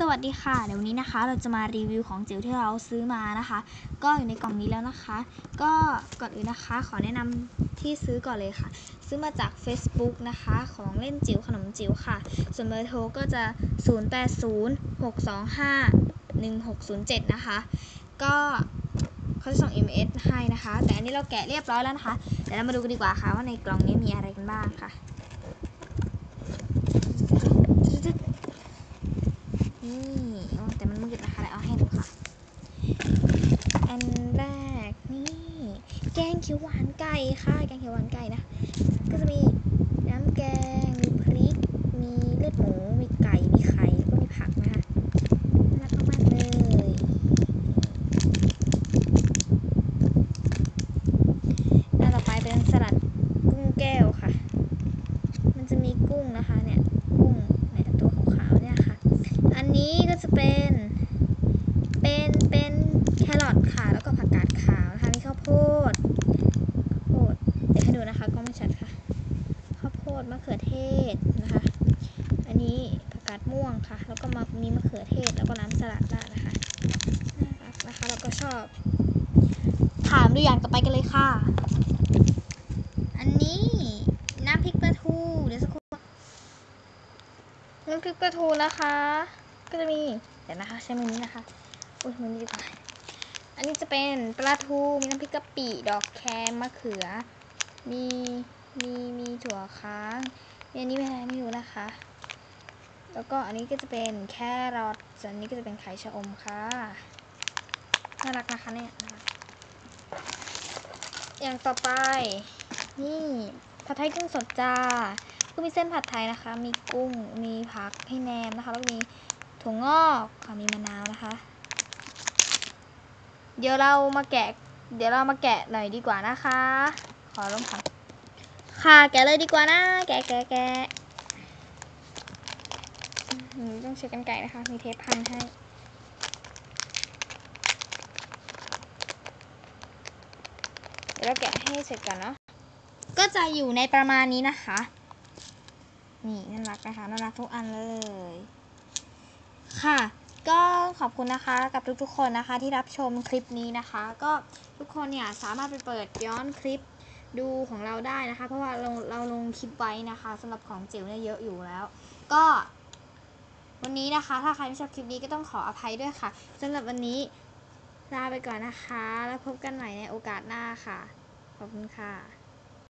สวัสดีค่ะ เดี๋ยววันนี้นะคะ เราจะมารีวิวของจิ๋วที่เราซื้อมานะคะ ก็อยู่ในกล่องนี้แล้วนะคะ ก็ก่อนอื่นนะคะ ขอแนะนำที่ซื้อก่อนเลยค่ะ ซื้อมาจาก Facebook นะคะ ของเล่นจิ๋วขนมจิ๋วค่ะ ส่วนเบอร์โทรก็จะ 0806251607 นะคะ ก็เขาจะส่ง MS ให้นะคะ แต่อันนี้เราแกะเรียบร้อยแล้วนะคะ เดี๋ยวเรามาดูกันดีกว่าค่ะว่าในกล่องนี้มีอะไรกันบ้างค่ะ นี่โอ้แต่มันมืดนะคะเดี๋ยวเอาให้ดูค่ะ อันแรกนี่แกงเขียวหวานไก่ค่ะแกงเขียวหวานไก่นะ ก็จะมีน้ำแกง มีพริก มีเลือดหมู มีไก่ มีไข่แล้วก็มีผักนะคะน่ารักมากๆเลยหน้าต่อไปเป็นสลัดกุ้งแก้วค่ะ มันจะมีกุ้งนะคะเนี่ย กุ้งเนี่ยตัวขาวๆเนี่ยค่ะ อันนี้ก็จะเป็น เป็น เป็นแครอทค่ะ แล้วก็ผักกาดขาวนะคะ มีข้าวโพด ข้าวโพด เดี๋ยวให้ดูนะคะก็ไม่ชัดค่ะ ข้าวโพด มะเขือเทศนะคะ อันนี้ผักกาดม่วงค่ะ แล้วก็มามีมะเขือเทศแล้วก็น้ำสลัดราดนะคะน่ารักนะคะแล้วก็ชอบ ถามดูอย่างต่อไปกันเลยค่ะ อันนี้น้ำพริกปลาทูเดี๋ยวสักครู่น้ำพริกปลาทูนะคะ ก็จะมีเดี๋ยวนะคะใช้มือนี้นะคะอุ้ยมือนี้ดีกว่าอันนี้จะเป็นปลาทูมีน้ำพริกกะปิดอกแคมมะเขือ มี มีมีถั่วค้างมีอันนี้เป็นอะไรไม่รู้นะคะ แล้วก็อันนี้ก็จะเป็นแครอทส่วนอันนี้ก็จะเป็นไข่ชะอมค่ะน่ารักนะคะเนี่ยอย่างต่อไป นี่ผัดไทยกุ้งสดจ้าก็มีเส้นผัดไทยนะคะ มีกุ้งมีผักให้แนมนะคะ แล้วก็มีถั่วงอกค่ะมีมะนาวนะคะ เดี๋ยวเรามาแกะ เดี๋ยวเรามาแกะหน่อยดีกว่านะคะ ขอลงผัก ค่ะแกเลยดีกว่านะ แกแกแกะอืมต้องใช้กันไก่นะคะ มีเทปพันให้เดี๋ยวเราแกะให้เสร็จก่อนเนาะ ก็จะอยู่ในประมาณนี้นะคะ นี่น่ารักนะคะ น่ารักทุกอันเลย ค่ะก็ขอบคุณนะคะกับทุกๆคนนะคะที่รับชมคลิปนี้นะคะ ก็ทุกคนเนี่ยสามารถไปเปิดย้อนคลิป ดูของเราได้นะคะ เพราะว่าเราเราลงคลิปไว้นะคะสำหรับของจิ๋วเนี่ยเยอะอยู่แล้ว ก็วันนี้นะคะ ถ้าใครไม่ชอบคลิปนี้ก็ต้องขออภัยด้วยค่ะสำหรับวันนี้ลาไปก่อนนะคะ แล้วพบกันใหม่ในโอกาสหน้าค่ะ ขอบคุณค่ะ